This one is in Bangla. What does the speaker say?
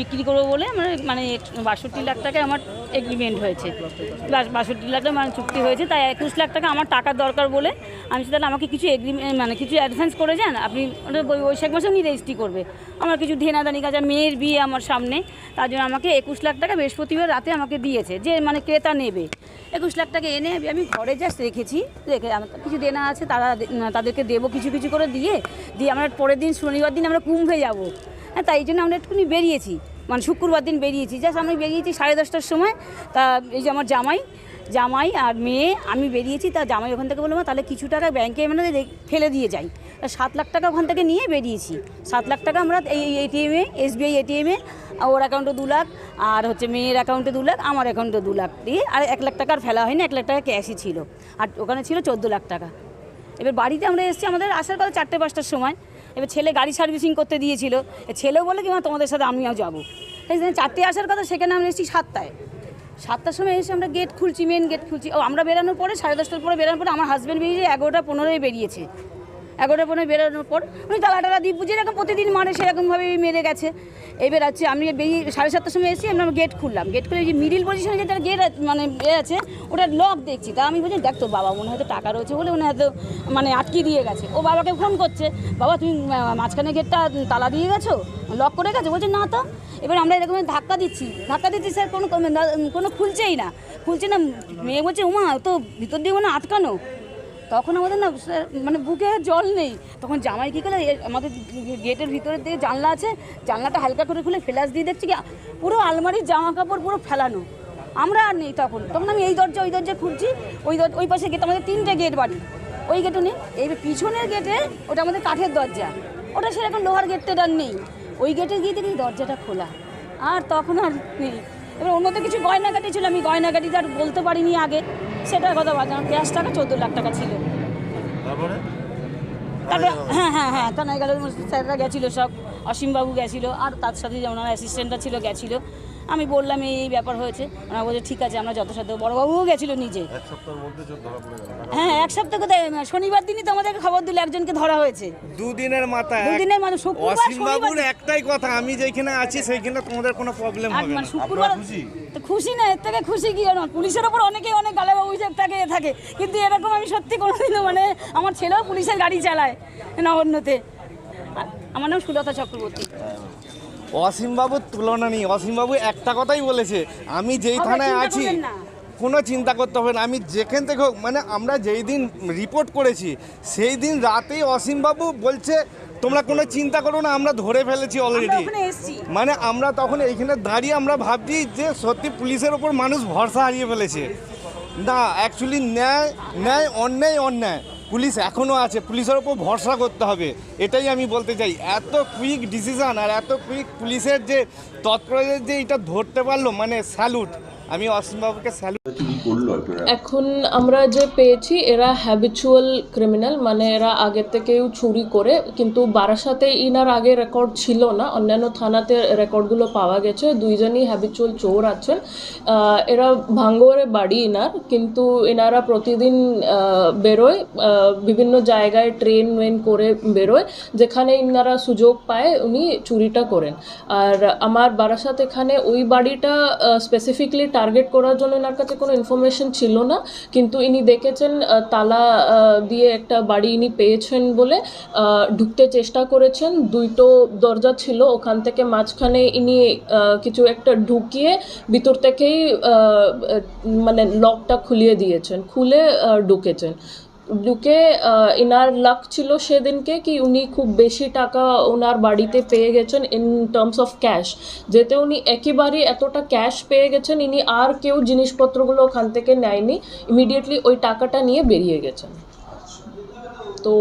বিক্রি করব বলে আমার মানে বাষট্টি লাখ টাকায় আমার এগ্রিমেন্ট হয়েছে। বাষট্টি লাখ টাকা মানে চুক্তি হয়েছে, তাই একুশ লাখ টাকা আমার টাকার দরকার বলে আমি তাহলে আমাকে কিছু এগ্রিমেন্ট মানে কিছু অ্যাডভান্স করে যান, আপনি ওটা বৈশাখ মাসে উনি রেজিস্ট্রি করবে। আমার কিছু ধেনাদানি কাজ মেয়ের বিয়ে আমার সামনে, তার জন্য আমাকে একুশ লাখ টাকা বৃহস্পতিবার রাতে আমাকে দিয়েছে, যে মানে ক্রেতা নেবে। একুশ লাখ টাকা এনে আমি ঘরে জাস্ট রেখেছি, রেখে আমার কিছু দেনা আছে, তারা তাদেরকে দেবো কিছু কিছু করে দিয়ে দিয়ে আমরা পরের দিন, শনিবার দিন আমরা কুম্ভে যাব। হ্যাঁ তাই জন্য আমরা একটুখানি বেরিয়েছি। মানে শুক্রবার দিন বেরিয়েছি। জাস্ট আমি বেরিয়েছি সাড়ে দশটার সময়। তা এই যে আমার জামাই জামাই আর মেয়ে, আমি বেরিয়েছি, তা জামাই ওখান থেকে বললাম তাহলে কিছু টাকা ব্যাংকে মানে ফেলে দিয়ে যাই। তা সাত লাখ টাকা ওখান থেকে নিয়ে বেরিয়েছি। সাত লাখ টাকা আমরা এই এটিএমে এসবিআই এটিএমে ওর অ্যাকাউন্টে দু লাখ, আর হচ্ছে মেয়ের অ্যাকাউন্টে দু লাখ, আমার অ্যাকাউন্টে দু লাখ দিয়ে আর এক লাখ টাকার ফেলা হয়নি, এক লাখ টাকা ক্যাশই ছিল। আর ওখানে ছিল চোদ্দ লাখ টাকা। এবার বাড়িতে আমরা এসেছি, আমাদের আসার কথা চারটে পাঁচটার সময়। এবার ছেলে গাড়ি সার্ভিসিং করতে দিয়েছিল। ছেলেও বলে কি, মা, তোমাদের সাথে আমিও যাব। চারটে আসার কথা, সেখানে আমরা এসেছি সাতটায়। সাতটার সময় এসে আমরা গেট খুলছি মেন গেট খুলছি। ও, আমরা বেরানোর পরে সাড়ে দশটার পরে বেরানোর পরে আমার হাজব্যান্ড বেরিয়েছে, এগারোটা পনেরোই বেরিয়েছে। এগারোটা পনেরো বেরোনোর পর। উনি তালা টালা দিয়ে এরকম প্রতিদিন মারে সেরকমভাবে মেরে গেছে। এবার আছে আমি বেরিয়ে সাড়ে সাতটার সময় এসেছি, আমরা গেট খুললাম। গেট খুলে যে মিডিল পজিশনে যেটা গেট মানে এ আছে, ওটা লক দেখছি। তা আমি বলছি, দেখ তো বাবা, মনে হয়তো টাকা রয়েছে বলে উনি হয়তো মানে আটকে দিয়ে গেছে। ও বাবাকে ফোন করছে, বাবা, তুমি মাঝখানে গেটটা তালা দিয়ে গেছো? লক করে গেছো? বলছে, না তো। এবার আমরা এরকম ধাক্কা দিচ্ছি। ধাক্কা দিচ্ছি, স্যার, কোনো কোনো খুলছেই না। খুলছে না, মেয়ে বলছে, উমা তো ভিতর দিয়ে মানে আটকানো। তখন আমাদের না মানে বুকে জল নেই। তখন জামাই কী করে আমাদের গেটের ভিতরের দিকে জানলা আছে, জানলাটা হালকা করে খুলে ফ্ল্যাশ দিয়ে দেখছি কি, পুরো আলমারির জামা কাপড় পুরো ফেলানো। আমরা আর নেই তখন। তখন আমি এই দরজা, ওই দরজা খুঁজছি, ওই দর- ওই পাশে গেট, আমাদের তিনটে গেট বাড়ি। ওই গেটও নেই, এই পিছনের গেটে ওটা আমাদের কাঠের দরজা। ওটা সেরকম লোহার গেটটা আর নেই। ওই গেটে গিয়ে দেখি দরজাটা খোলা। আর তখন আর নেই। এবার অন্য তো কিছু গয়নাগাটি ছিল, আমি গয়নাগাটিটা আর বলতে পারিনি আগে। সেটার কথা বাদ আমার ক্যাশ টাকা চোদ্দ লাখ টাকা ছিল। তারপরে? তারপরে হ্যাঁ হ্যাঁ হ্যাঁ থানায় গেল স্যাররা গেছিল সব। অসীমবাবু গেছিল আর তার সাথে যেমন আমার অ্যাসিস্ট্যান্টরা ছিল গেছিল। আমি বললাম এই এই ব্যাপার হয়েছে। ওনারা বলছে ঠিক আছে আমরা যথাসাধ্য বড়োবাবুও গেছিল নিজে। এক সপ্তাহের মধ্যে চোর ধরা পড়ে গেল। টাকা হ্যাঁ এক সপ্তাহ কোথায়? শনিবার দিনই তো আমাদেরকে খবর দিল একজনকে ধরা হয়েছে। দুদিনের মাথায় দুদিনের মানে শুক্রবার শনিবার একটাই কথা আমি যেখানে আছি সেইখানে তোমাদের কোনো প্রবলেম আর হবে মানে না। শুক্রবার খুশি? তো খুশি না এর থেকে খুশি কি না পুলিশের ওপর অনেকেই অনেক গালে অভিযোগ থাকে থাকে। কিন্তু এরকম আমি সত্যি কোনোদিনও মানে আমার ছেলেও পুলিশের গাড়ি চালায় নগণ্যতে। আর আমার নাম সুলতা চক্রবর্তী। অসীম বাবুর তুলনা নেই। অসীম বাবু একটা কথাই বলেছে আমি যেই থানায় আছি কোনো চিন্তা করতে হবে না। আমি যেখান থেকে হোক মানে আমরা যেই দিন রিপোর্ট করেছি সেই দিন রাতেই অসীম বাবু বলছে তোমরা কোনো চিন্তা করো না আমরা ধরে ফেলেছি অলরেডি মানে আমরা তখন এইখানে দাঁড়িয়ে আমরা ভাবছি যে সত্যি পুলিশের ওপর মানুষ ভরসা হারিয়ে ফেলেছে। না অ্যাকচুয়ালি ন্যায় ন্যায় অন্যায় অন্যায়। পুলিশ এখনও আছে, পুলিশের ওপর ভরসা করতে হবে। এটাই আমি বলতে চাই, এত কুইক ডিসিশান আর এত কুইক পুলিশের যে তৎপরতা যে এটা ধরতে পারল মানে স্যালুট আমি অসীমবাবুকে স্যালুট করল এখন আমরা যে পেয়েছি, এরা হ্যাবিচুয়াল ক্রিমিনাল মানে এরা আগের থেকেও চুরি করে, কিন্তু বারাসাতে ইনার আগে রেকর্ড ছিল না। অন্যান্য থানাতে রেকর্ডগুলো পাওয়া গেছে। দুইজনই হ্যাবিচুয়াল চোর আছেন। এরা ভাঙ্গরে বাড়ি ইনার, কিন্তু এনারা প্রতিদিন বেরোয় বিভিন্ন জায়গায় ট্রেন ওয়েন করে বেরোয়, যেখানে ইনারা সুযোগ পায় উনি চুরিটা করেন। আর আমার বারাসাত এখানে ওই বাড়িটা স্পেসিফিকলি টার্গেট করার জন্য এনার কাছে কোনো ইনফরমেশন ছিল না, কিন্তু ইনি দেখেছেন তালা দিয়ে একটা বাড়ি ইনি পেয়েছেন বলে ঢুকতে চেষ্টা করেছেন। দুইটো দরজা ছিল, ওখান থেকে মাঝখানে ইনি কিছু একটা ঢুকিয়ে ভিতর থেকেই মানে লকটা খুলিয়ে দিয়েছেন, খুলে ঢুকেছেন। ঢুকে এনার লাক ছিল সেদিনকে কি উনি খুব বেশি টাকা ওনার বাড়িতে পেয়ে গেছেন ইন টার্মস অফ ক্যাশ যেতে উনি একেবারে এতটা ক্যাশ পেয়ে গেছেন, ইনি আর কেউ জিনিসপত্রগুলো ওখান থেকে নেয়নি ইমিডিয়েটলি ওই টাকাটা নিয়ে বেরিয়ে গেছেন। তো